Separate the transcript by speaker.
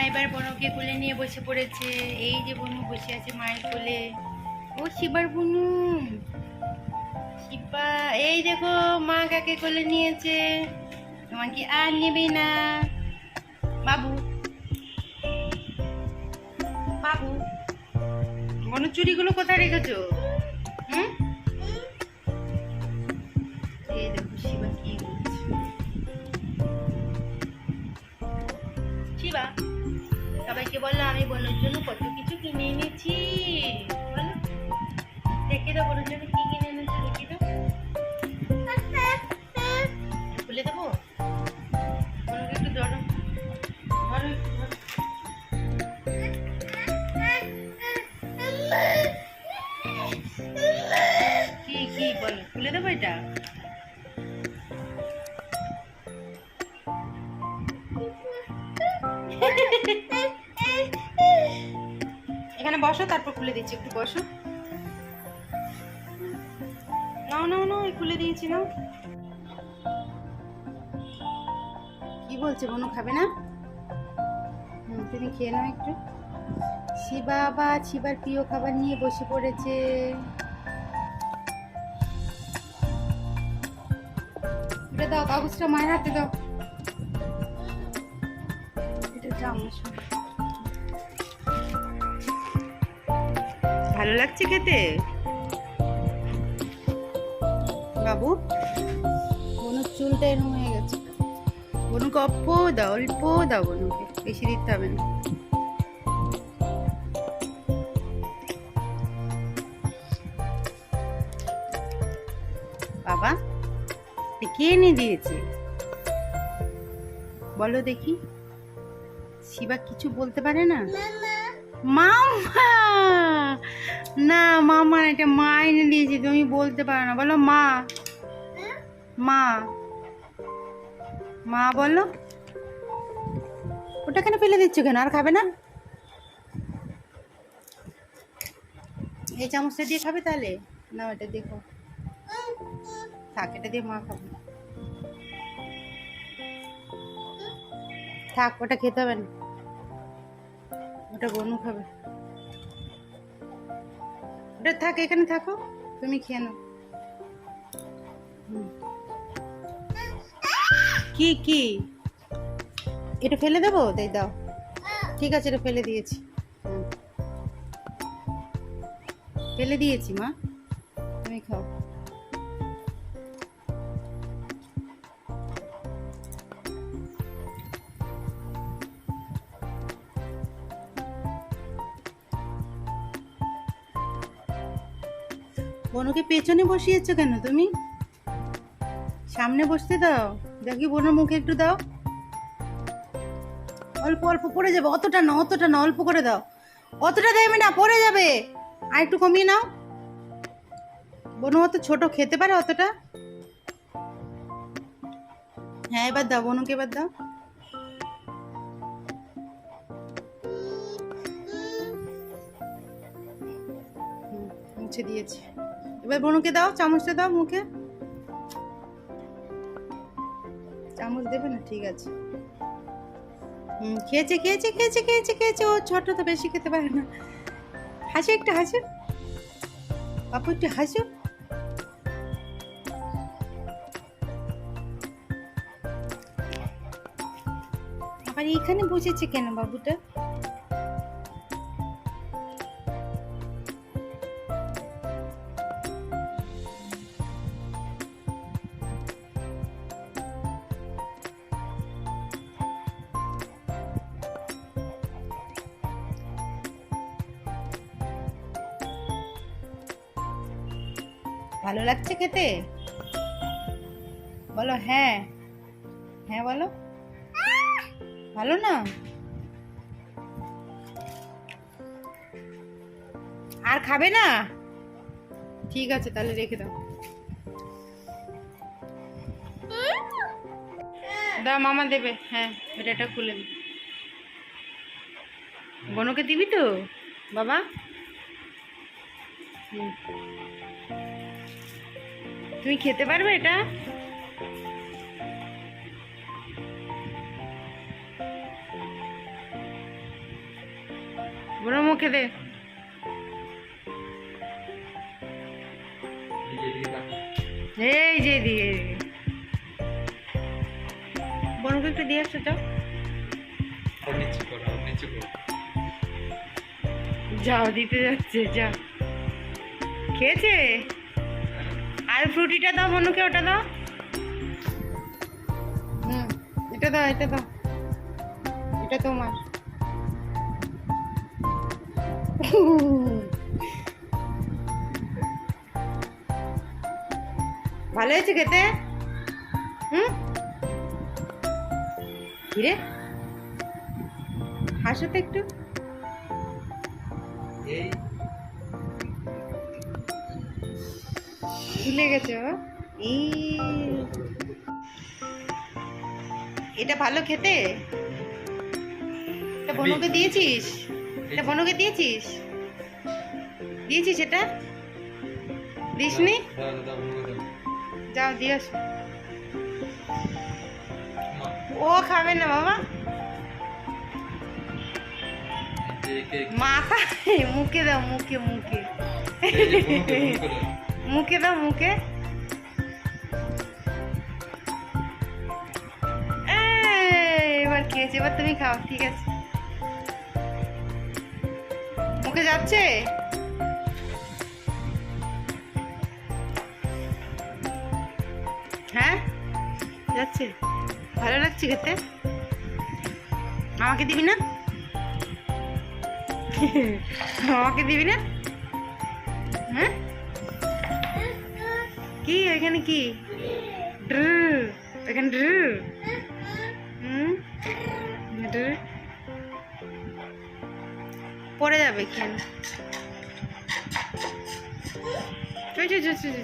Speaker 1: এবার বনুকে কোলে নিয়ে বসে পড়েছে। এই যে বনু বসে আছে মায়ের কোলে। ও শিবার বনু। শিবা, এই দেখো, মা কাকে কোলে নিয়েছে? তোমাকে আর নেবে না? বাবু। বাবু, বনু চুরিগুলো কোথায় রেখেছো? এটা এখানে বসো, তারপর খুলে দিচ্ছি, একটু বসো। নাও নাও নাও খুলে দিয়েছি, নাও। কি বলছে, বনু খাবে না? তুমি খেয়ে নাও একটু। শিবা বা শিবার প্রিয় খাবার নিয়ে বসে পড়েছে। দাও কাগজটা মায়ের হাতে দাও। এটা ভালো লাগছে খেতে? বাবু? বনুর চুলটা এরকম হয়ে গেছে। বনুকে অল্প দাও অল্প দাও বনুকে বেশি দিতে হবে না। কে এনে দিয়েছে? বলো দেখি। শিবা কিছু বলতে পারে না? মামা! না, মামা, এটা মা এনে দিয়েছে, তুমি বলতে পারো না। বলো মা। মা। মা, বলো। ওটা কেন ফেলে দিচ্ছ কেন? আর খাবে না? এই চামচটা দিয়ে খাবে তাহলে? না এটা দেখো। থাক, এটা দিয়ে মা খাবে। থাক, ওটা খেতে হবে না। ওটা বনু খাবে। ওটা থাক, এখানে থাকো। তুমি খেয়ে নাও। কি কি? এটা ফেলে দেবো? তাই দাও। ঠিক আছে, এটা ফেলে দিয়েছি। ফেলে দিয়েছি, মা। তুমি খাও। বনুকে পেছনে বসিয়েছো কেন তুমি? সামনে বসতে দাও। দেখি বোনের মুখে একটু দাও। অল্প অল্প পড়ে যাবে। অতটা না অতটা না, অল্প করে দাও। অতটা দেবে না, পড়ে যাবে। আর একটু কমিয়ে নাও। বনু অত ছোট খেতে পারে অতটা? হ্যাঁ এবার দাও, বনুকে এবার দাও। মুছে দিয়েছি। এবার বনুকে দাও চামচটা দাও মুখে। চামচ দেবে না, ঠিক আছে। হুম, খেয়েছে খেয়েছে খেয়েছে খেয়েছে খেয়েছে। ও ছোট তো বেশি খেতে পারে না। হাসি একটু, হাসো। বাপু একটু হাসো। আবার এখানে বসেছে কেন বাবুটা? ভালো লাগছে খেতে? বলো হ্যাঁ। হ্যাঁ বলো। ভালো না? আর খাবে না? ঠিক আছে, তাহলে রেখে দাও। দাও, মামা দেবে। হ্যাঁ এটা খুলে দিই বনকে দিবি তো? বাবা? হুম। তুমি খেতে পারবে এটা? বড় মুখে দে। এই যে দিয়ে। বনুকে একটু দিয়ে আসছো
Speaker 2: করো
Speaker 1: যাও, দিতে যাচ্ছে যা খেয়েছে? আর ফ্রুটিটা দাও বনুকে ওটা দাও। হুম এটা দাও এটা দাও। এটা তোমার। ভালো হয়েছে খেতে? হুম? কিরে হাসো তো একটু।
Speaker 2: এই
Speaker 1: ভুলে গেছো এটা ভালো খেতে? এটা বনুকে দিয়েছিস? এটা বনুকে দিয়েছিস? দিয়েছিস এটা? দিসনি?
Speaker 2: মুখে দাও
Speaker 1: যাও দিয়ে ও খাবে না বাবা।
Speaker 2: এই যে কেক
Speaker 1: মা খাবে মুখে দাও মুখে মুখে।
Speaker 2: মুখে দাও,
Speaker 1: মুখে। এবার খেয়েছে, এবার তুমি খাও, ঠিক আছে। মুখে যাচ্ছে? হ্যাঁ? যাচ্ছে। ভালো লাগছে খেতে? আমাকে দিবি না? আমাকে দিবি না? হ্যাঁ? কি? এখানে কি? ড্র। এখানে ড্র। হুম? ড্রু। পড়ে যাবে এখানে। চল চল চল চল।